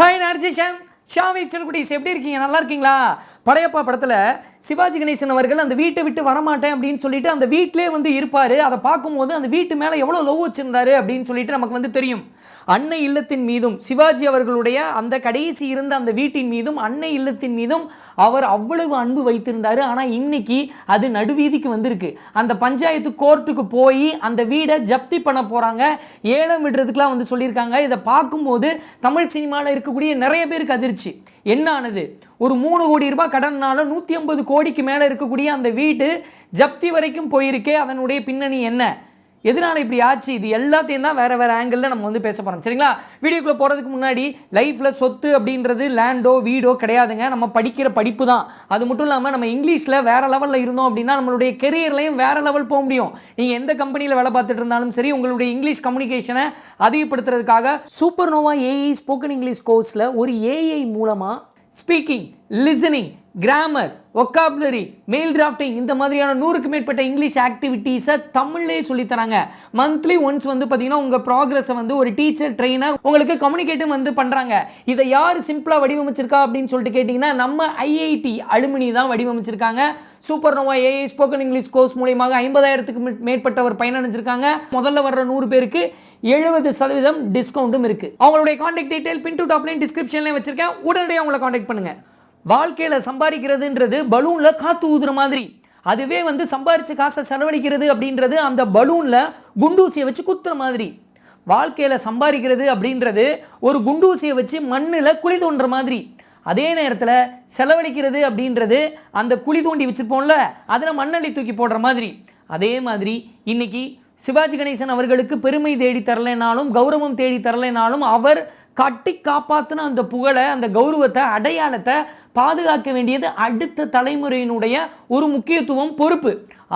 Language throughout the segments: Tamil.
ஹாய் நர்ஜிஷன் ஷாமி செல்குடிஸ் எப்படி இருக்கீங்க? நல்லா இருக்கீங்களா? படையப்பா படத்தில் சிவாஜி கணேசன் அவர்கள் அந்த வீட்டை விட்டு வரமாட்டேன் அப்படின்னு சொல்லிட்டு அந்த வீட்டிலே வந்து இருப்பார். அதை பார்க்கும்போது அந்த வீட்டு மேலே எவ்வளோ லவ் வச்சுருந்தாரு அப்படின்னு சொல்லிட்டு நமக்கு வந்து தெரியும். அன்னை இல்லத்தின் மீதும் சிவாஜி அவர்களுடைய அந்த கடைசி இருந்த அந்த வீட்டின் மீதும் அன்னை இல்லத்தின் மீதும் அவர் அவ்வளவு அன்பு வைத்திருந்தார். ஆனால் இன்னைக்கு அது நடுவீதிக்கு வந்திருக்கு. அந்த பஞ்சாயத்து கோர்ட்டுக்கு போய் அந்த வீடை ஜப்தி பண்ண போகிறாங்க ஏலம் விடுறதுக்குலாம் வந்து சொல்லியிருக்காங்க. இதை பார்க்கும்போது தமிழ் சினிமாவில் இருக்கக்கூடிய நிறைய பேருக்கு அதிர்ச்சி. என்ன ஆனது? ஒரு மூணு கோடி ரூபாய் கடன்னால நூற்றி ஐம்பது கோடிக்கு மேலே இருக்கக்கூடிய அந்த வீடு ஜப்தி வரைக்கும் போயிருக்கே. அதனுடைய பின்னணி என்ன? எதனால் இப்படி ஆச்சு? இது எல்லாத்தையும் தான் வேறு வேறு ஆங்கிளில் நம்ம வந்து பேச போகிறோம் சரிங்களா? வீடியோக்குள்ளே போகிறதுக்கு முன்னாடி லைஃப்பில் சொத்து அப்படின்றது லேண்டோ வீடோ கிடையாதுங்க. நம்ம படிக்கிற படிப்பு தான். அது மட்டும் இல்லாமல் நம்ம இங்கிலீஷில் வேற லெவலில் இருந்தோம் அப்படின்னா நம்மளுடைய கெரியர்லையும் வேறு லெவல் போக முடியும். நீங்கள் எந்த கம்பெனியில் வேலை பார்த்துட்டு இருந்தாலும் சரி உங்களுடைய இங்கிலீஷ் கம்யூனிகேஷனை அதிகப்படுத்துறதுக்காக super Nova AI spoken English கோர்ஸில் ஒரு ஏஐ மூலமாக speaking listening grammar vocabulary mail drafting இந்த மாதிரியான நூறுக்கு மேற்பட்ட இங்கிலீஷ் ஆக்டிவிட்டீஸை தமிழ்லேயே சொல்லித் தராங்க மந்த்லி ஒன்ஸ் வந்து பார்த்தீங்கன்னா உங்கள் ப்ராக்ரஸை வந்து ஒரு டீச்சர் ட்ரெயினர் உங்களுக்கு கம்யூனிகேட்டும் வந்து பண்ணுறாங்க இதை யார் சிம்பிளாக வடிவமைச்சிருக்கா அப்படின்னு சொல்லிட்டு கேட்டிங்கன்னா நம்ம ஐஐடி அலுமினி தான் வடிவமைச்சிருக்காங்க. Super Nova AI spoken English course மூலியமாக ஐம்பதாயிரத்துக்கு மேற்பட்டவர் பயனடைஞ்சிருக்காங்க. முதல்ல வர்ற நூறு பேருக்கு எழுபது சதவீதம் டிஸ்கவுண்ட்டும் இருக்குது அவங்களுடைய contact detail pin to top line டிஸ்கிரிப்ஷன்லேயும் வச்சிருக்கேன். உடனடியாக அவங்களை காண்டாக்ட் பண்ணுங்கள் வாழ்க்கையில் சம்பாதிக்கிறதுன்றது பலூனில் காற்று ஊதுற மாதிரி. அதுவே வந்து சம்பாரிச்ச காசை செலவழிக்கிறது அப்படின்றது அந்த பலூனில் குண்டூசியை வச்சு குத்துற மாதிரி. வாழ்க்கையில் சம்பாதிக்கிறது அப்படின்றது ஒரு குண்டூசியை வச்சு மண்ணில் குழி தோன்ற மாதிரி. அதே நேரத்தில் செலவழிக்கிறது அப்படின்றது அந்த குழி தோண்டி வச்சுருப்போம்ல அதில் மண்ணள்ளி தூக்கி போடுற மாதிரி. அதே மாதிரி இன்னைக்கு சிவாஜி கணேசன் அவர்களுக்கு பெருமை தேடி தரலைனாலும் கௌரவம் தேடி தரலைனாலும் அவர் கட்டி காப்பாற்றின அந்த புகழை அந்த கௌரவத்தை அடையாளத்தை பாதுகாக்க வேண்டியது அடுத்த தலைமுறையினுடைய ஒரு முக்கியத்துவம் பொறுப்பு.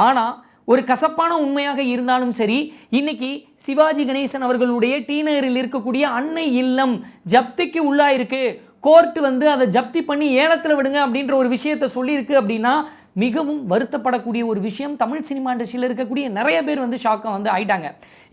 ஆனால் ஒரு கசப்பான உண்மையாக இருந்தாலும் சரி இன்னைக்கு சிவாஜி கணேசன் அவர்களுடைய டீனரில் இருக்கக்கூடிய அன்னை இல்லம் ஜப்திக்கு உள்ளாயிருக்கு. கோர்ட் வந்து அதை ஜப்தி பண்ணி ஏலத்தில் விடுங்க அப்படின்ற ஒரு விஷயத்தை சொல்லியிருக்கு அப்படின்னா மிகவும் வருத்தப்படக்கூடிய ஒரு விஷயம். தமிழ் சினிமா இண்டஸ்ட்ரியில் இருக்கக்கூடிய நிறைய பேர் வந்து ஷாக்காக வந்து ஆயிட்டாங்க.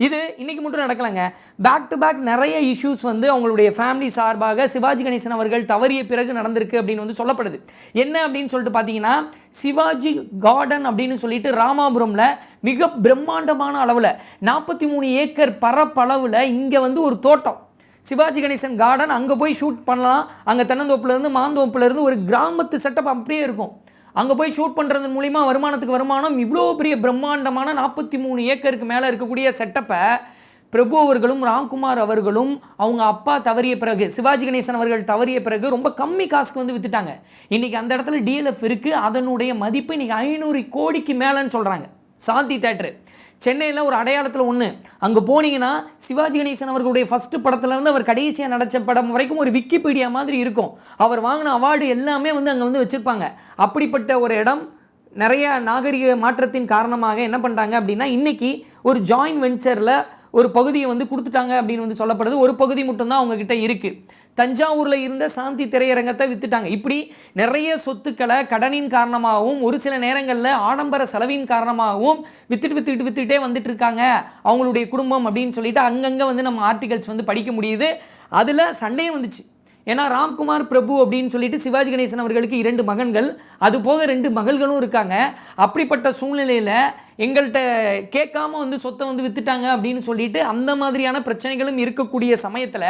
இது இன்றைக்கி மட்டும் நடக்கலைங்க. பேக் டு பேக் நிறைய இஷ்யூஸ் வந்து அவங்களுடைய ஃபேமிலி சார்பாக சிவாஜி கணேசன் அவர்கள் தவறிய பிறகு நடந்திருக்கு அப்படின்னு வந்து சொல்லப்படுது. என்ன அப்படின்னு சொல்லிட்டு பார்த்தீங்கன்னா சிவாஜி கார்டன் அப்படின்னு சொல்லிட்டு ராமாபுரமில் மிக பிரம்மாண்டமான அளவில் நாற்பத்தி மூணு ஏக்கர் பரப்பளவில் இங்கே வந்து ஒரு தோட்டம். சிவாஜி கணேசன் கார்டன் அங்கே போய் ஷூட் பண்ணலாம். அங்கே தென்னந்தோப்புலேருந்து மாந்தோப்புலேருந்து ஒரு கிராமத்து செட்டப் அப்படியே இருக்கும். அங்கே போய் ஷூட் பண்ணுறது மூலிமா வருமானத்துக்கு வருமானம் இவ்வளோ பெரிய பிரம்மாண்டமான நாற்பத்தி மூணு ஏக்கருக்கு மேலே இருக்கக்கூடிய செட்டப்பை பிரபு அவர்களும் ராம்குமார் அவர்களும் அவங்க அப்பா தவறிய பிறகு சிவாஜி கணேசன் அவர்கள் தவறிய பிறகு ரொம்ப கம்மி காசுக்கு வந்து வித்துட்டாங்க. இன்றைக்கி அந்த இடத்துல டிஎல்எஃப் இருக்குது அதனுடைய மதிப்பு இன்னைக்கு ஐநூறு கோடிக்கு மேலேன்னு சொல்கிறாங்க சாந்தி தேட்டரு சென்னையில் ஒரு அடையாளத்தில் ஒன்று அங்கே போனீங்கன்னா சிவாஜி கணேசன் அவர்களுடைய ஃபஸ்ட்டு படத்துலேருந்து அவர் கடைசியாக நடித்த படம் வரைக்கும் ஒரு விக்கிபீடியா மாதிரி இருக்கும். அவர் வாங்கின அவார்டு எல்லாமே வந்து அங்கே வந்து வச்சுருப்பாங்க. அப்படிப்பட்ட ஒரு இடம் நிறைய நாகரிக மாற்றத்தின் காரணமாக என்ன பண்ணுறாங்க அப்படின்னா இன்றைக்கி ஒரு ஜாயின்ட் வெஞ்சரில் ஒரு பகுதியை வந்து கொடுத்துட்டாங்க அப்படின்னு வந்து சொல்லப்படுது. ஒரு பகுதி மட்டும்தான் அவங்கக்கிட்ட இருக்குது தஞ்சாவூரில் இருந்த சாந்தி திரையரங்கத்தை வித்துட்டாங்க. இப்படி நிறைய சொத்துக்களை கடனின் காரணமாகவும் ஒரு சில நேரங்களில் ஆடம்பர செலவின் காரணமாகவும் வித்துட்டு வித்துட்டு வித்துட்டே வந்துட்டு இருக்காங்க அவங்களுடைய குடும்பம் அப்படின்னு சொல்லிட்டு அங்கங்கே வந்து நம்ம ஆர்டிகல்ஸ் வந்து படிக்க முடியுது. அதில் சண்டையும் வந்துச்சு. ஏன்னா ராம்குமார் பிரபு அப்படின்னு சொல்லிட்டு சிவாஜி கணேசன் அவர்களுக்கு இரண்டு மகன்கள். அது போக ரெண்டு மகள்களும் இருக்காங்க. அப்படிப்பட்ட சூழ்நிலையில் எங்கள்கிட்ட கேட்காம வந்து சொத்தை வந்து வித்துட்டாங்க அப்படின்னு சொல்லிட்டு அந்த மாதிரியான பிரச்சனைகளும் இருக்கக்கூடிய சமயத்தில்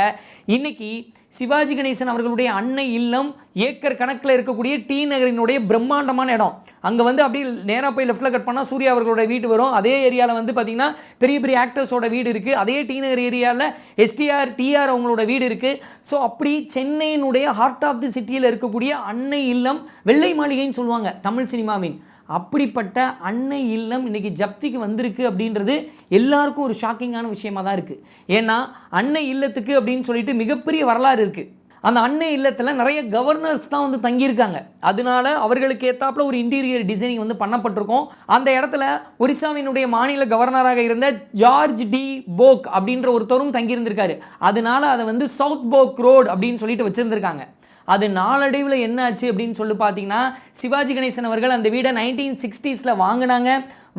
இன்னைக்கு சிவாஜி கணேசன் அவர்களுடைய அன்னை இல்லம் ஏக்கர் கணக்கில் இருக்கக்கூடிய டி நகரினுடைய பிரம்மாண்டமான இடம். அங்கே வந்து அப்படியே நேராக போய் லெஃப்ட்டில் கட் பண்ணால் சூர்யா அவர்களோட வீடு வரும். அதே ஏரியாவில் வந்து பார்த்திங்கன்னா பெரிய பெரிய ஆக்டர்ஸோட வீடு இருக்குது அதே டி நகர் ஏரியாவில் எஸ்டிஆர் டிஆர் அவங்களோட வீடு இருக்குது ஸோ அப்படி சென்னையினுடைய ஹார்ட் ஆஃப் தி சிட்டியில் இருக்கக்கூடிய அன்னை இல்லம் வெள்ளை மாளிகைன்னு சொல்லுவாங்க தமிழ் சினிமாவின். அப்படிப்பட்ட அன்னை இல்லம் இன்னைக்கு ஜப்திக்கு வந்திருக்கு அப்படின்றது எல்லாருக்கும் ஒரு ஷாக்கிங்கான விஷயமா தான் இருக்குது ஏன்னா அன்னை இல்லத்துக்கு அப்படின்னு சொல்லிட்டு மிகப்பெரிய வரலாறு இருக்குது அந்த அன்னை இல்லத்தில் நிறைய கவர்னர்ஸ் தான் வந்து தங்கியிருக்காங்க. அதனால அவர்களுக்கு ஏற்றாப்புல ஒரு இன்டீரியர் டிசைனிங் வந்து பண்ணப்பட்டிருக்கும். அந்த இடத்துல ஒரிசாவினுடைய மாநில கவர்னராக இருந்த ஜார்ஜ் டி போக் அப்படின்ற ஒருத்தரும் தங்கியிருந்திருக்காரு. அதனால அதை வந்து சவுத் போக் ரோடு அப்படின்னு சொல்லிட்டு வச்சுருந்துருக்காங்க. அது நாளடைவில் என்ன ஆச்சு அப்படின்னு சொல்லி பார்த்தீங்கன்னா சிவாஜி கணேசன் அவர்கள் அந்த வீடை நைன்டீன் சிக்ஸ்டீஸில் வாங்கினாங்க.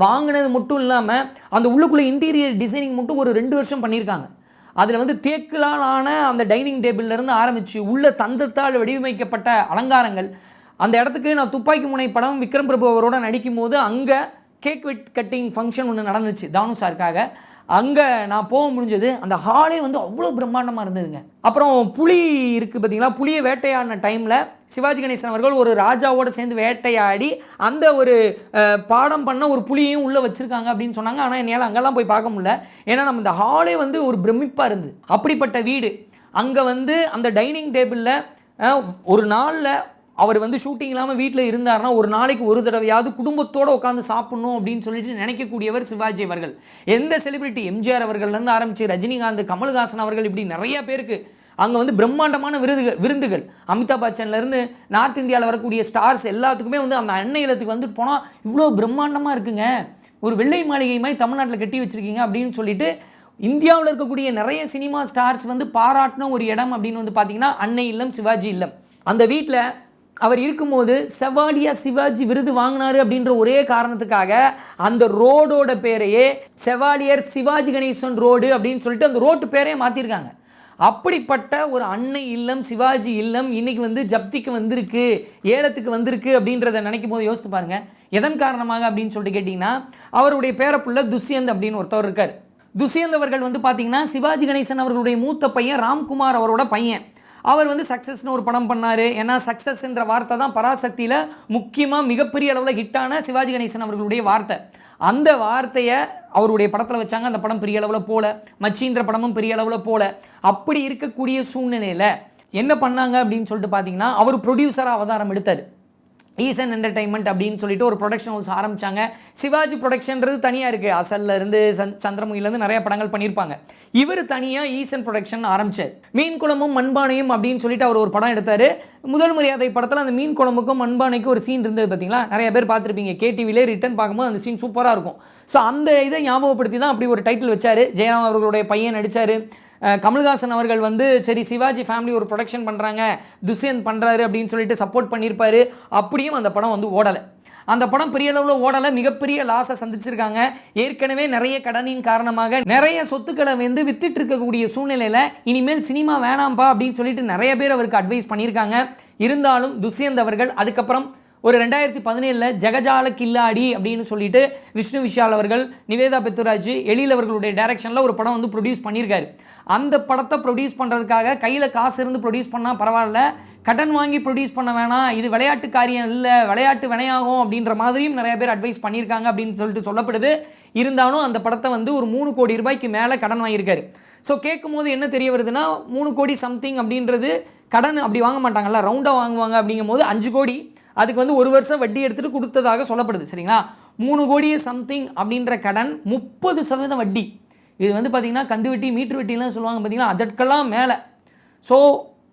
வாங்கினது மட்டும் இல்லாமல் அந்த உள்ளுக்குள்ளே இன்டீரியர் டிசைனிங் மட்டும் ஒரு ரெண்டு வருஷம் பண்ணியிருக்காங்க. அதில் வந்து தேக்குலால் ஆன அந்த டைனிங் டேபிள்லேருந்து ஆரம்பித்து உள்ள தந்தத்தால் வடிவமைக்கப்பட்ட அலங்காரங்கள். அந்த இடத்துக்கு நான் துப்பாக்கி முனை படம் விக்ரம் பிரபு அவரோட நடிக்கும் போது அங்கே கேக் வெட் கட்டிங் ஃபங்க்ஷன் ஒன்று நடந்துச்சு. தானு சாருக்காக அங்கே நான் போக முடிஞ்சது. அந்த ஹாலே வந்து அவ்வளோ பிரம்மாண்டமாக இருந்ததுங்க. அப்புறம் புலி இருக்குது பார்த்தீங்களா புலியை வேட்டையாடின டைமில் சிவாஜி கணேசன் அவர்கள் ஒரு ராஜாவோடு சேர்ந்து வேட்டையாடி அந்த ஒரு பாடம் பண்ண ஒரு புளியையும் உள்ளே வச்சுருக்காங்க அப்படின்னு சொன்னாங்க. ஆனால் என்னால் அங்கெல்லாம் போய் பார்க்க முடியல. ஏன்னா நம்ம இந்த ஹாலே வந்து ஒரு பிரமிப்பாக இருந்தது. அப்படிப்பட்ட வீடு. அங்கே வந்து அந்த டைனிங் டேபிளில் ஒரு நாளில் அவர் வந்து ஷூட்டிங் இல்லாமல் வீட்டில் இருந்தாருன்னா ஒரு நாளைக்கு ஒரு தடவையாவது குடும்பத்தோடு உட்காந்து சாப்பிட்ணும் அப்படின்னு சொல்லிட்டு நினைக்கக்கூடியவர் சிவாஜி அவர்கள். எந்த செலிபிரிட்டி எம்ஜிஆர் அவர்கள்லேருந்து ஆரம்பித்து ரஜினிகாந்த் கமல்ஹாசன் அவர்கள் இப்படி நிறைய பேருக்கு. அங்கே வந்து பிரம்மாண்டமான விருதுகள் விருந்துகள். அமிதாப் பச்சன்லேருந்து நார்த் இந்தியாவில் வரக்கூடிய ஸ்டார்ஸ் எல்லாத்துக்குமே வந்து அந்த அன்னை இல்லத்துக்கு வந்துட்டு போனால் இவ்வளோ பிரம்மாண்டமாக இருக்குங்க. ஒரு வெள்ளை மாளிகை மாதிரி தமிழ்நாட்டில் கட்டி வச்சுருக்கீங்க அப்படின்னு சொல்லிட்டு இந்தியாவில் இருக்கக்கூடிய நிறைய சினிமா ஸ்டார்ஸ் வந்து பாராட்டின ஒரு இடம் அப்படின்னு வந்து பார்த்தீங்கன்னா அன்னை இல்லம் சிவாஜி இல்லம். அந்த வீட்டில் அவர் இருக்கும்போது செவாலியா சிவாஜி விருது வாங்கினாரு அப்படின்ற ஒரே காரணத்துக்காக அந்த ரோடோட பேரையே செவாலியர் சிவாஜி கணேசன் ரோடு அப்படின்னு சொல்லிட்டு அந்த ரோட்டு பேரே மாற்றிருக்காங்க அப்படிப்பட்ட ஒரு அன்னை இல்லம் சிவாஜி இல்லம் இன்னைக்கு வந்து ஜப்திக்கு வந்திருக்கு ஏலத்துக்கு வந்திருக்கு அப்படின்றத நினைக்கும் போது யோசித்து பாருங்க. எதன் காரணமாக அப்படின்னு சொல்லிட்டு கேட்டிங்கன்னா அவருடைய பேரப்புள்ள துஷ்யந்த் அப்படின்னு ஒருத்தவர் இருக்கார். துஷ்யந்த் அவர்கள் வந்து பார்த்தீங்கன்னா சிவாஜி கணேசன் அவர்களுடைய மூத்த பையன் ராம்குமார் அவரோட பையன். அவர் வந்து சக்ஸஸ்னு ஒரு படம் பண்ணார். ஏன்னா சக்ஸஸ்ன்ற வார்த்தை தான் பராசக்தியில் முக்கியமாக மிகப்பெரிய அளவில் ஹிட்டான சிவாஜி கணேசன் அவர்களுடைய வார்த்தை. அந்த வார்த்தையை அவருடைய படத்தில் வச்சாங்க. அந்த படம் பெரிய அளவில் போல மச்சின்ற படமும் பெரிய அளவில் போல. அப்படி இருக்கக்கூடிய சூழ்நிலையில் என்ன பண்ணாங்க அப்படின்னு சொல்லிட்டு பார்த்தீங்கன்னா அவர் ப்ரொடியூசராக அவதாரம் எடுத்தார். ஈசன் என்டர்டைன்மெண்ட் அப்படின்னு சொல்லிட்டு ஒரு ப்ரொடக்ஷன் ஹவுஸ் ஆரம்பிச்சாங்க. சிவாஜி ப்ரொடக்ஷன்றது தனியாக இருக்குது அசல்ல இருந்து சந் சந்திரமுகிலேருந்து நிறைய படங்கள் பண்ணியிருப்பாங்க. இவர் தனியாக ஈசன் ப்ரொடக்ஷன் ஆரம்பிச்சார். மீன் குளமும் மண்பானையும் அப்படின்னு சொல்லிட்டு அவர் ஒரு படம் எடுத்தார். முதல் மரியாதை படத்தில் அந்த மீன் குழம்புக்கும் மண்பானைக்கும் ஒரு சீன் இருந்தது பார்த்தீங்களா நிறைய பேர் பார்த்துருப்பீங்க. கேடிவிலே ரிட்டன் பார்க்கும்போது அந்த சீன் சூப்பராக இருக்கும். ஸோ அந்த இதை ஞாபகப்படுத்தி தான் அப்படி ஒரு டைட்டில் வச்சார். ஜெயராம் அவர்களுடைய பையன் நடித்தார் கமல்ஹாசன் அவர்கள் வந்து சரி சிவாஜி ஃபேமிலி ஒரு ப்ரொடக்ஷன் பண்ணுறாங்க துஷ்யந்த் பண்ணுறாரு அப்படின்னு சொல்லிட்டு சப்போர்ட் பண்ணியிருப்பாரு. அப்படியும் அந்த படம் வந்து ஓடலை. அந்த படம் பெரிய அளவில் ஓடலை. மிகப்பெரிய லாஸை சந்திச்சிருக்காங்க. ஏற்கனவே நிறைய கடனின் காரணமாக நிறைய சொத்துக்களை வந்து வித்துட்டு இருக்கக்கூடிய சூழ்நிலையில் இனிமேல் சினிமா வேணாம்ப்பா அப்படின்னு சொல்லிட்டு நிறைய பேர் அவருக்கு அட்வைஸ் பண்ணியிருக்காங்க. இருந்தாலும் துஷ்யந்த் அவர்கள் அதுக்கப்புறம் ஒரு ரெண்டாயிரத்தி பதினேழில் ஜெகஜால கில்லாடி அப்படின்னு சொல்லிட்டு விஷ்ணு விஷால் அவர்கள் நிவேதா பெத்துராஜ் எழில் அவர்களுடைய டைரக்ஷனில் ஒரு படம் வந்து ப்ரொடியூஸ் பண்ணியிருக்காரு. அந்த படத்தை ப்ரொடியூஸ் பண்ணுறதுக்காக கையில் காசு இருந்து ப்ரொடியூஸ் பண்ணால் பரவாயில்ல. கடன் வாங்கி ப்ரொடியூஸ் பண்ண வேணாம். இது விளையாட்டு காரியம் இல்லை விளையாட்டு வினையாகும் அப்படின்ற மாதிரியும் நிறைய பேர் அட்வைஸ் பண்ணியிருக்காங்க அப்படின்னு சொல்லிட்டு சொல்லப்படுது. இருந்தாலும் அந்த படத்தை வந்து ஒரு மூணு கோடி ரூபாய்க்கு மேலே கடன் வாங்கியிருக்காரு. ஸோ கேட்கும்போது என்ன தெரிய வருதுன்னா மூணு கோடி சம்திங் அப்படின்றது கடன் அப்படி வாங்க மாட்டாங்கல்ல ரவுண்டாக வாங்குவாங்க அப்படிங்கும் போது அஞ்சு கோடி. அதுக்கு வந்து ஒரு வருஷம் வட்டி எடுத்துகிட்டு கொடுத்ததாக சொல்லப்படுது சரிங்களா? மூணு கோடியே சம்திங் அப்படின்ற கடன் முப்பது சதவீதம் வட்டி. இது வந்து பார்த்திங்கன்னா கந்து வட்டி மீட்ரு வட்டிலாம் சொல்லுவாங்க பார்த்தீங்கன்னா அதற்கெல்லாம் மேலே. ஸோ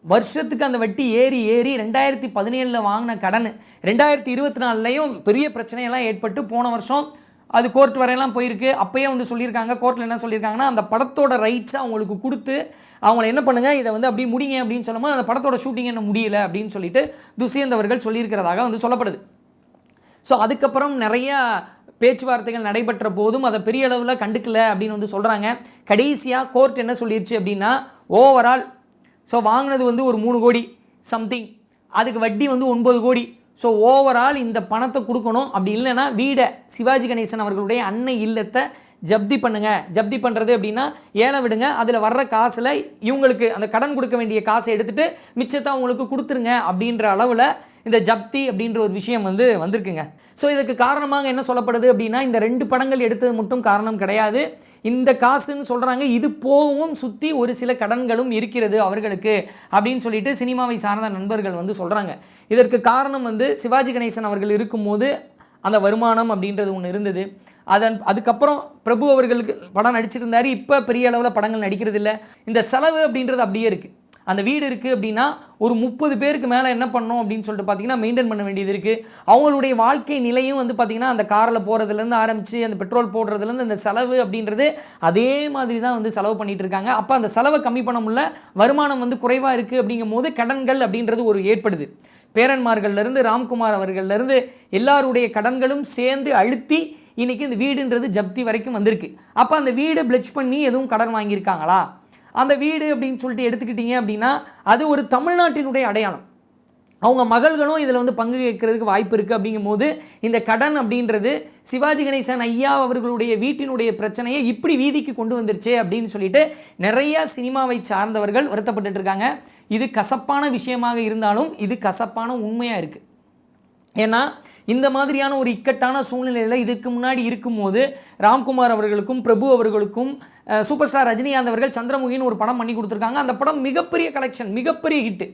வருஷத்துக்கு அந்த வட்டி ஏறி ஏறி ரெண்டாயிரத்தி பதினேழில் வாங்கின கடன் ரெண்டாயிரத்தி இருபத்தி நாலுலையும் பெரிய பிரச்சனையெல்லாம் ஏற்பட்டு போன வருஷம் அது கோர்ட் வரையெல்லாம் போயிருக்கு. அப்பயே வந்து சொல்லியிருக்காங்க. கோர்ட்டில் என்ன சொல்லியிருக்காங்கன்னா அந்த படத்தோட ரைட்ஸை அவங்களுக்கு கொடுத்து அவங்கள என்ன பண்ணுங்கள் இதை வந்து அப்படி முடிங்க அப்படின்னு சொல்லும்போது அந்த படத்தோட ஷூட்டிங் என்ன முடியல அப்படின்னு சொல்லிட்டு துஷ்யந்த் அவர்கள் சொல்லியிருக்கிறதாக வந்து சொல்லப்படுது. ஸோ அதுக்கப்புறம் நிறைய பேச்சுவார்த்தைகள் நடைபெற்ற போதும் அதை பெரிய அளவில் கண்டுக்கல அப்படின்னு வந்து சொல்கிறாங்க கடைசியாக கோர்ட் என்ன சொல்லிருச்சு அப்படின்னா ஓவரால் ஸோ வாங்கினது வந்து ஒரு மூணு கோடி சம்திங் அதுக்கு வட்டி வந்து ஒன்பது கோடி. ஸோ ஓவரால் இந்த பணத்தை கொடுக்கணும். அப்படி இல்லைன்னா வீடை சிவாஜி கணேசன் அவர்களுடைய அன்னை இல்லத்தை ஜப்தி பண்ணுங்கள் ஜப்தி பண்ணுறது அப்படின்னா ஏழை விடுங்க. அதில் வர்ற காசில் இவங்களுக்கு அந்த கடன் கொடுக்க வேண்டிய காசை எடுத்துகிட்டு மிச்சத்தை அவங்களுக்கு கொடுத்துருங்க அப்படின்ற அளவில் இந்த ஜப்தி அப்படின்ற ஒரு விஷயம் வந்து வந்திருக்குங்க. ஸோ இதுக்கு காரணமாக என்ன சொல்லப்படுது அப்படின்னா இந்த ரெண்டு படங்கள் எடுத்தது மட்டும் காரணம் கிடையாது. இந்த காசுன்னு சொல்கிறாங்க இது போகவும் சுற்றி ஒரு சில கடன்களும் இருக்கிறது அவர்களுக்கு அப்படின்னு சொல்லிட்டு சினிமாவை சார்ந்த நண்பர்கள் வந்து சொல்கிறாங்க இதற்கு காரணம் வந்து சிவாஜி கணேசன் அவர்கள் இருக்கும்போது அந்த வருமானம் அப்படின்றது ஒன்று இருந்தது. அதன் அதுக்கப்புறம் பிரபு அவர்களுக்கு படம் நடிச்சிருந்தார். இப்போ பெரிய அளவில் படங்கள் நடிக்கிறது இல்லை இந்த செலவு அப்படின்றது அப்படியே இருக்குது அந்த வீடு இருக்குது அப்படின்னா ஒரு முப்பது பேருக்கு மேலே என்ன பண்ணணும் அப்படின்னு சொல்லிட்டு பார்த்தீங்கன்னா மெயின்டைன் பண்ண வேண்டியது இருக்குது அவங்களுடைய வாழ்க்கை நிலையும் வந்து பார்த்திங்கன்னா அந்த காரில் போகிறதுலேருந்து ஆரம்பித்து அந்த பெட்ரோல் போடுறதுலேருந்து அந்த செலவு அப்படின்றது அதே மாதிரி தான் வந்து செலவு பண்ணிட்டு இருக்காங்க. அப்போ அந்த செலவை கம்மி பண்ண முடியல வருமானம் வந்து குறைவாக இருக்குது அப்படிங்கும் போது கடன்கள் அப்படின்றது ஒரு ஏற்படுது. பேரன்மார்கள்லேருந்து ராம்குமார் அவர்கள்லேருந்து எல்லாருடைய கடன்களும் சேர்ந்து அழுத்தி இன்றைக்கி இந்த வீடுன்றது ஜப்தி வரைக்கும் வந்திருக்கு. அப்போ அந்த வீடு பிளெச் பண்ணி எதுவும் கடன் வாங்கியிருக்காங்களா? அந்த வீடு அப்படின்னு சொல்லிட்டு எடுத்துக்கிட்டீங்க அப்படின்னா அது ஒரு தமிழ்நாட்டினுடைய அடையாளம். அவங்க மகள்களும் இதில் வந்து பங்கு கேட்கறதுக்கு வாய்ப்பு இருக்குது அப்படிங்கும்போது இந்த கடன் அப்படின்றது சிவாஜி கணேசன் ஐயா அவர்களுடைய வீட்டினுடைய பிரச்சனையை இப்படி வீதிக்கு கொண்டு வந்துருச்சே அப்படின்னு சொல்லிட்டு நிறைய சினிமாவை சார்ந்தவர்கள் வருத்தப்பட்டுட்டு இருக்காங்க. இது கசப்பான விஷயமாக இருந்தாலும் இது கசப்பான உண்மையாக இருக்குது ஏன்னா இந்த மாதிரியான ஒரு இக்கட்டான சூழ்நிலையில் இதுக்கு முன்னாடி இருக்கும்போது ராம்குமார் அவர்களுக்கும் பிரபு அவர்களுக்கும் சூப்பர் ஸ்டார் ரஜினிகாந்த் அவர்கள் சந்திரமுகின்னு ஒரு படம் பண்ணி கொடுத்துருக்காங்க. அந்த படம் மிகப்பெரிய கலெக்ஷன் மிகப்பெரிய ஹிட்டு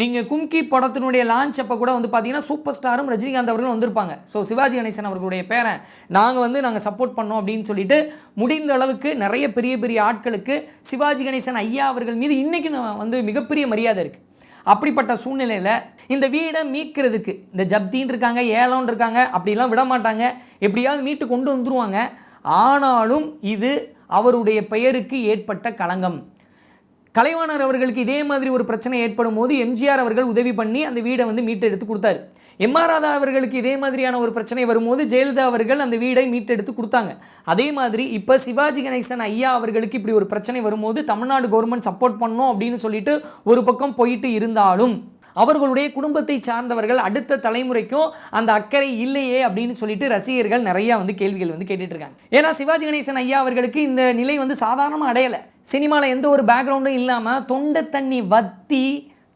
நீங்கள் கும்கி படத்தினுடைய லான்ச் அப்போ கூட வந்து பார்த்தீங்கன்னா சூப்பர் ஸ்டாரும் ரஜினிகாந்த் அவர்களும் வந்திருப்பாங்க. ஸோ சிவாஜி கணேசன் அவர்களுடைய பேரன். நாங்கள் வந்து நாங்கள் சப்போர்ட் பண்ணோம் அப்படின்னு சொல்லிட்டு முடிந்த அளவுக்கு நிறைய பெரிய பெரிய ஆட்களுக்கு சிவாஜி கணேசன் ஐயா அவர்கள் மீது இன்றைக்கி வந்து மிகப்பெரிய மரியாதை இருக்குது அப்படிப்பட்ட சூழ்நிலையில் இந்த வீடை மீட்கிறதுக்கு இந்த ஜப்தின்னு இருக்காங்க ஏலம்னு இருக்காங்க அப்படிலாம் விட மாட்டாங்க. எப்படியாவது மீட்டு கொண்டு வந்துருவாங்க. ஆனாலும் இது அவருடைய பெயருக்கு ஏற்பட்ட களங்கம். கலைவாணர் அவர்களுக்கு இதே மாதிரி ஒரு பிரச்சனை ஏற்படும் போது எம்ஜிஆர் அவர்கள் உதவி பண்ணி அந்த வீடை வந்து மீட்டு எடுத்து கொடுத்தாரு. எம்ஆராதா அவர்களுக்கு இதே மாதிரியான ஒரு பிரச்சனை வரும்போது ஜெயலலிதா அவர்கள் அந்த வீடை மீட்டெடுத்து கொடுத்தாங்க. அதே மாதிரி இப்போ சிவாஜி கணேசன் ஐயா அவர்களுக்கு இப்படி ஒரு பிரச்சனை வரும்போது தமிழ்நாடு கவர்மெண்ட் சப்போர்ட் பண்ணோம் அப்படின்னு சொல்லிட்டு ஒரு பக்கம் போயிட்டு இருந்தாலும் அவர்களுடைய குடும்பத்தை சார்ந்தவர்கள் அடுத்த தலைமுறைக்கும் அந்த அக்கறை இல்லையே அப்படின்னு சொல்லிட்டு ரசிகர்கள் நிறைய வந்து கேள்விகள் வந்து கேட்டுட்டு இருக்காங்க. ஏன்னா சிவாஜி கணேசன் ஐயா அவர்களுக்கு இந்த நிலை வந்து சாதாரணமாக அடையலை. சினிமாவில் எந்த ஒரு பேக்ரவுண்டும் இல்லாமல் தொண்டை தண்ணி வத்தி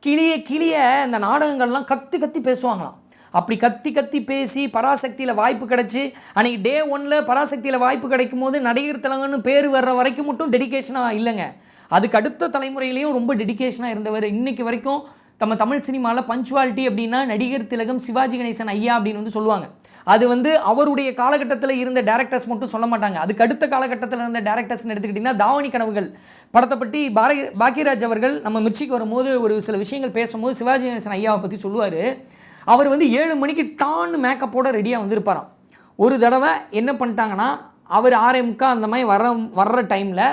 கிளிய கிளிய இந்த நாடகங்கள்லாம் கத்தி கத்தி பேசுவாங்களாம். அப்படி கத்தி கத்தி பேசி பராசக்தியில் வாய்ப்பு கிடைச்சி அன்றைக்கி டே ஒன்னில் பராசக்தியில் வாய்ப்பு கிடைக்கும் போது நடிகர் திலகன்னு பேர் வர்ற வரைக்கும் மட்டும் டெடிகேஷனாக இல்லைங்க. அதுக்கு அடுத்த தலைமுறையிலையும் ரொம்ப டெடிகேஷனாக இருந்தவர் இன்றைக்கி வரைக்கும் நம்ம தமிழ் சினிமாவில் பஞ்சுவாலிட்டி அப்படின்னா நடிகர் திலகம் சிவாஜி கணேசன் ஐயா அப்படின்னு வந்து சொல்லுவாங்க. அது வந்து அவருடைய காலகட்டத்தில் இருந்த டேரக்டர்ஸ் மட்டும் சொல்ல மாட்டாங்க. அதுக்கு அடுத்த காலகட்டத்தில் இருந்த டேரக்டர்ஸ்னு எடுத்துக்கிட்டிங்கன்னா தாவணி கனவுகள். படத்தை பற்றி பாரதி பாக்கியராஜ் அவர்கள் நம்ம மிர்ச்சிக்கு வரும்போது ஒரு சில விஷயங்கள் பேசும்போது சிவாஜி கணேசன் ஐயாவை பற்றி சொல்லுவார். அவர் வந்து ஏழு மணிக்கு டான்னு மேக்கப்போட ரெடியாக வந்திருப்பாராம். ஒரு தடவை என்ன பண்ணிட்டாங்கன்னா அவர் ஆர்எம்கா அந்த மாதிரி வர வர்ற டைமில்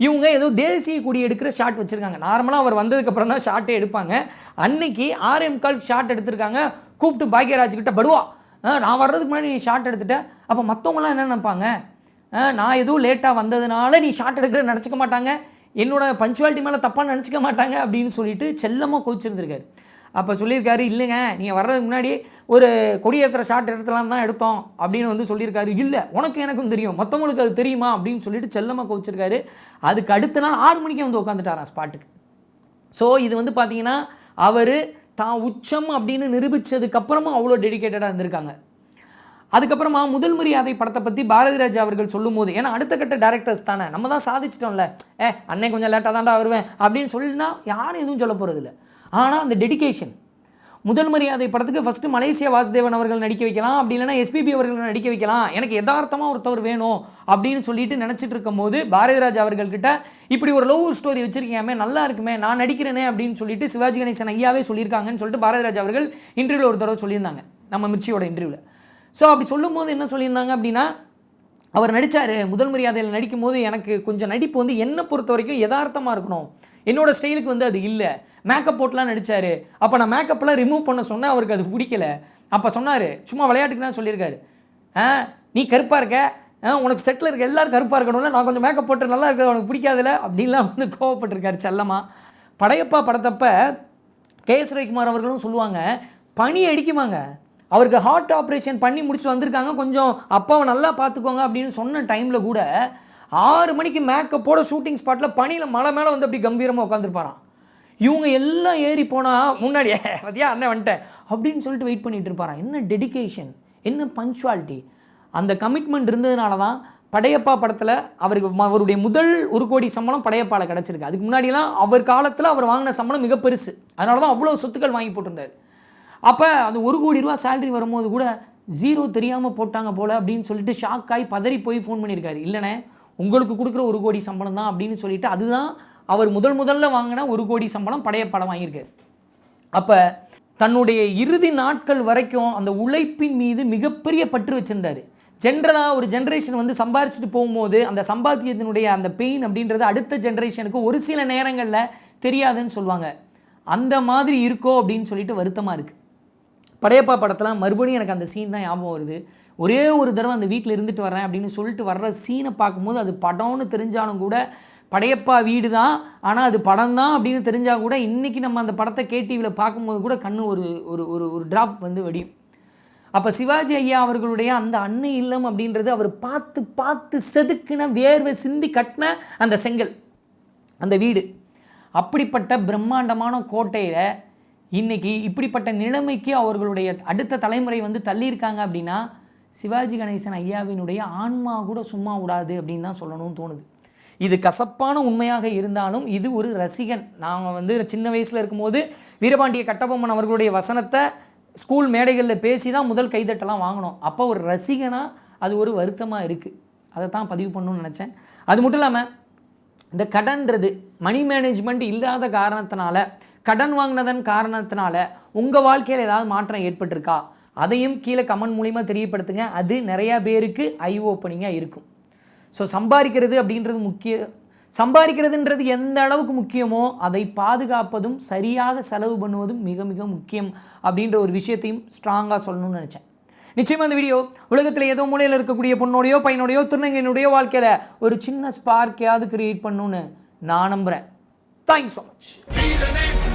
இவங்க ஏதோ தேசிய கொடி எடுக்கிற ஷாட் வச்சுருக்காங்க. நார்மலாக அவர் வந்ததுக்கப்புறம் தான் ஷாட்டே எடுப்பாங்க. அன்னைக்கு ஆர்எம் கால் ஷாட் எடுத்திருக்காங்க. கூப்பிட்டு பாக்யராஜ் கிட்ட படுவா ஆ, நான் வர்றதுக்கு முன்னாடி நீ ஷாட் எடுத்துட்டேன் அப்போ மற்றவங்களாம் என்ன நினைப்பாங்க? ஆ, நான் எதுவும் லேட்டாக வந்ததுனால நீ ஷாட் எடுக்கிற நினச்சிக்க மாட்டாங்க. என்னோட பஞ்சுவாலிட்டி மேலே தப்பாக நினச்சிக்க மாட்டாங்க. அப்படின்னு சொல்லிட்டு செல்லமாக கோச்சிருந்துருக்காரு அப்போ சொல்லியிருக்காரு இல்லைங்க நீங்கள் வர்றதுக்கு முன்னாடி ஒரு கொடியேற்ற ஷாட் எடுத்துலாம் தான் எடுத்தோம் அப்படின்னு வந்து சொல்லியிருக்காரு. இல்லை உனக்கு எனக்கும் தெரியும் மற்றவங்களுக்கு அது தெரியுமா? அப்படின்னு சொல்லிட்டு செல்லமாக கோச்சிருக்காரு அதுக்கு அடுத்த நாள் ஆறு மணிக்கே வந்து உட்காந்துட்டாரான் ஸ்பாட்டுக்கு. ஸோ இது வந்து பார்த்தீங்கன்னா அவர் தான் உச்சம் அப்படின்னு நிரூபித்ததுக்கப்புறமும் அவ்வளோ டெடிகேட்டடாக இருந்திருக்காங்க. அதுக்கப்புறமா முதல் மரியாதை படத்தை பற்றி பாரதி ராஜா அவர்கள் சொல்லும்போது ஏன்னா அடுத்த கட்ட டேரக்டர்ஸ் தானே நம்ம தான் சாதிச்சிட்டோம்ல ஏ அண்ணன் கொஞ்சம் லேட்டாக தான்டா வருவேன் அப்படின்னு சொல்லினா யாரும் எதுவும் சொல்ல போகிறதில்ல ஆனால் அந்த டெடிகேஷன் முதல் மரியாதை படத்துக்கு ஃபஸ்ட்டு மலேசியா வாசுதேவன் அவர்கள் நடிக்க வைக்கலாம். அப்படி இல்லைன்னா எஸ்பிபி அவர்கள் நடிக்க வைக்கலாம். எனக்கு யதார்த்தமாக ஒருத்தவர் வேணும் அப்படின்னு சொல்லிட்டு நினச்சிட்டு இருக்கும்போது பாரதிராஜ் அவர்கள்கிட்ட இப்படி ஒரு லவ் ஸ்டோரி வச்சுருக்கியாமே நல்லா இருக்குமே நான் நடிக்கிறேனே அப்படின்னு சொல்லிட்டு சிவாஜி கணேசன் ஐயாவே சொல்லியிருக்காங்கன்னு சொல்லிட்டு பாரதிராஜ் அவர்கள் இன்டர்வியூவில் ஒரு தடவை சொல்லியிருந்தாங்க நம்ம மிர்ச்சியோட இன்டர்வியூவில் ஸோ அப்படி சொல்லும்போது என்ன சொல்லியிருந்தாங்க அப்படின்னா அவர் நடித்தார் முதல் மரியாதையில் நடிக்கும்போது எனக்கு கொஞ்சம் நடிப்பு வந்து என்னை பொறுத்த வரைக்கும் யதார்த்தமாக இருக்கணும். என்னோடய ஸ்டைலுக்கு வந்து அது இல்லை. மேக்கப் போட்டுலாம் நடித்தார் அப்போ நான் மேக்கப்லாம் ரிமூவ் பண்ண சொன்னேன் அவருக்கு அது பிடிக்கல. அப்போ சொன்னார் சும்மா விளையாட்டுக்கு தான் சொல்லியிருக்காரு. ஆ நீ கருப்பாக இருக்க. உனக்கு செட்டில் இருக்க எல்லோரும் கருப்பாக இருக்கணும்ல. நான் கொஞ்சம் மேக்கப் போட்டு நல்லா இருக்கிறது உனக்கு பிடிக்காதுல. அப்படின்லாம் வந்து கோவப்பட்டிருக்காரு செல்லமா. படையப்பா படத்தப்ப கே எஸ் ரவிக்குமார் அவர்களும் சொல்லுவாங்க பனி அடிக்குமாங்க. அவருக்கு ஹார்ட் ஆப்ரேஷன் பண்ணி முடிச்சுட்டு வந்திருக்காங்க. கொஞ்சம் அப்பாவை நல்லா பார்த்துக்கோங்க. அப்படின்னு சொன்ன டைமில் கூட ஆறு மணிக்கு மேக்கப்போட ஷூட்டிங் ஸ்பாட்டில் பனியில் மலை மேலே வந்து அப்படி கம்பீரமாக உட்காந்துருப்பாரான் இவங்க எல்லாம் ஏறி போனால் முன்னாடியே பார்த்தியா அண்ணன் வந்துட்டேன். அப்படின்னு சொல்லிட்டு வெயிட் பண்ணிகிட்டு இருப்பாராம் என்ன டெடிகேஷன் என்ன பங்க்சுவாலிட்டி அந்த கமிட்மெண்ட் இருந்ததுனால தான் படையப்பா படத்தில் அவருக்கு அவருடைய முதல் ஒரு கோடி சம்பளம் படையப்பாவில் கிடச்சிருக்கு. அதுக்கு முன்னாடிலாம் அவர் காலத்தில் அவர் வாங்கின சம்பளம் மிக பெருசு. அதனால தான் அவ்வளோ சொத்துக்கள் வாங்கி போட்டிருந்தார். அப்போ அந்த ஒரு கோடி ரூபா சேலரி வரும்போது கூட ஜீரோ தெரியாமல் போட்டாங்க போல் அப்படின்னு சொல்லிட்டு ஷாக் ஆகி பதறி போய் ஃபோன் பண்ணியிருக்காரு. இல்லைண்ணே உங்களுக்கு கொடுக்குற ஒரு கோடி சம்பளம் தான் அப்படின்னு சொல்லிட்டு அதுதான் அவர் முதல் முதல்ல வாங்கின ஒரு கோடி சம்பளம் படையப்படம் வாங்கியிருக்காரு அப்போ தன்னுடைய இறுதி நாட்கள் வரைக்கும் அந்த உழைப்பின் மீது மிகப்பெரிய பற்று வச்சுருந்தார். ஜென்ரலாக ஒரு ஜென்ரேஷன் வந்து சம்பாரிச்சிட்டு போகும்போது அந்த சம்பாத்தியத்தினுடைய அந்த பெயின் அப்படின்றது அடுத்த ஜென்ரேஷனுக்கு ஒரு சில நேரங்களில் தெரியாதுன்னு சொல்லுவாங்க. அந்த மாதிரி இருக்கோ அப்படின்னு சொல்லிட்டு வருத்தமாக இருக்குது படையப்பா படத்தில் மறுபடியும் எனக்கு அந்த சீன் தான் ஞாபகம் வருது. ஒரே ஒரு தடவை அந்த வீட்டில் இருந்துட்டு வரேன் அப்படின்னு சொல்லிட்டு வர்ற சீனை பார்க்கும்போது அது படம்னு தெரிஞ்சாலும் கூட படையப்பா வீடு தான் ஆனால் அது படம் தான் அப்படின்னு தெரிஞ்சால் கூட இன்றைக்கி நம்ம அந்த படத்தை கேடிவியில் பார்க்கும்போது கூட கண்ணு ஒரு ஒரு ஒரு ஒரு ட்ராப் வந்து வெடியும். அப்போ சிவாஜி ஐயா அவர்களுடைய அந்த அன்னை இல்லம் அப்படின்றது அவர் பார்த்து பார்த்து செதுக்கின வேர்வை சிந்தி கட்டின அந்த செங்கல் அந்த வீடு. அப்படிப்பட்ட பிரம்மாண்டமான கோட்டையில் இன்னைக்கு இப்படிப்பட்ட நிலைமைக்கு அவர்களுடைய அடுத்த தலைமுறை வந்து தள்ளியிருக்காங்க அப்படின்னா சிவாஜி கணேசன் ஐயாவினுடைய ஆன்மா கூட சும்மா விடாது அப்படின்னு தான் சொல்லணும்னு தோணுது. இது கசப்பான உண்மையாக இருந்தாலும் இது ஒரு ரசிகன். நாங்கள் வந்து சின்ன வயசில் இருக்கும்போது வீரபாண்டிய கட்டபொம்மன் அவர்களுடைய வசனத்தை ஸ்கூல் மேடைகளில் பேசி தான் முதல் கைதட்டெல்லாம் வாங்கினோம். அப்போ ஒரு ரசிகனாக அது ஒரு வருத்தமாக இருக்குது அதை தான் பதிவு பண்ணணும்னு நினச்சேன். அது மட்டும் இல்லாமல் இந்த கடன்றது மணி மேனேஜ்மெண்ட் இல்லாத காரணத்தினால கடன் வாங்கினதன் காரணத்தினால உங்கள் வாழ்க்கையில் ஏதாவது மாற்றம் ஏற்பட்டிருக்கா? அதையும் கீழே கமெண்ட் மூலிமா தெரியப்படுத்துங்க. அது நிறையா பேருக்கு ஐ ஓப்பனிங்காக இருக்கும். ஸோ சம்பாதிக்கிறது அப்படின்றது முக்கிய சம்பாதிக்கிறதுன்றது எந்த அளவுக்கு முக்கியமோ அதை பாதுகாப்பதும் சரியாக செலவு பண்ணுவதும் மிக மிக முக்கியம் அப்படின்ற ஒரு விஷயத்தையும் ஸ்ட்ராங்காக சொல்லணும்னு நினச்சேன். நிச்சயமாக அந்த வீடியோ உலகத்தில் ஏதோ மூலையில் இருக்கக்கூடிய பொண்ணோடையோ பையனோடையோ திருநங்கையினுடைய வாழ்க்கையில் ஒரு சின்ன ஸ்பார்க்கையாவது கிரியேட் பண்ணுன்னு நான் நம்புகிறேன் தேங்க்ஸ் ஸோ மச்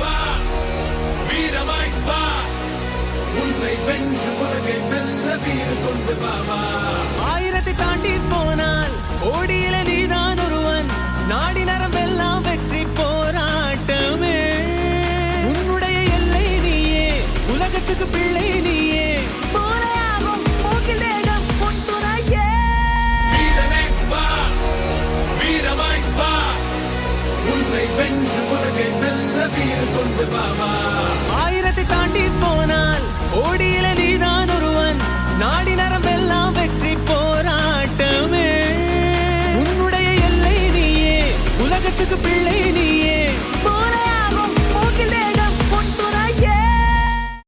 வா உன்னை வென்று உலகை வெல்ல வீறு கொண்டு வா.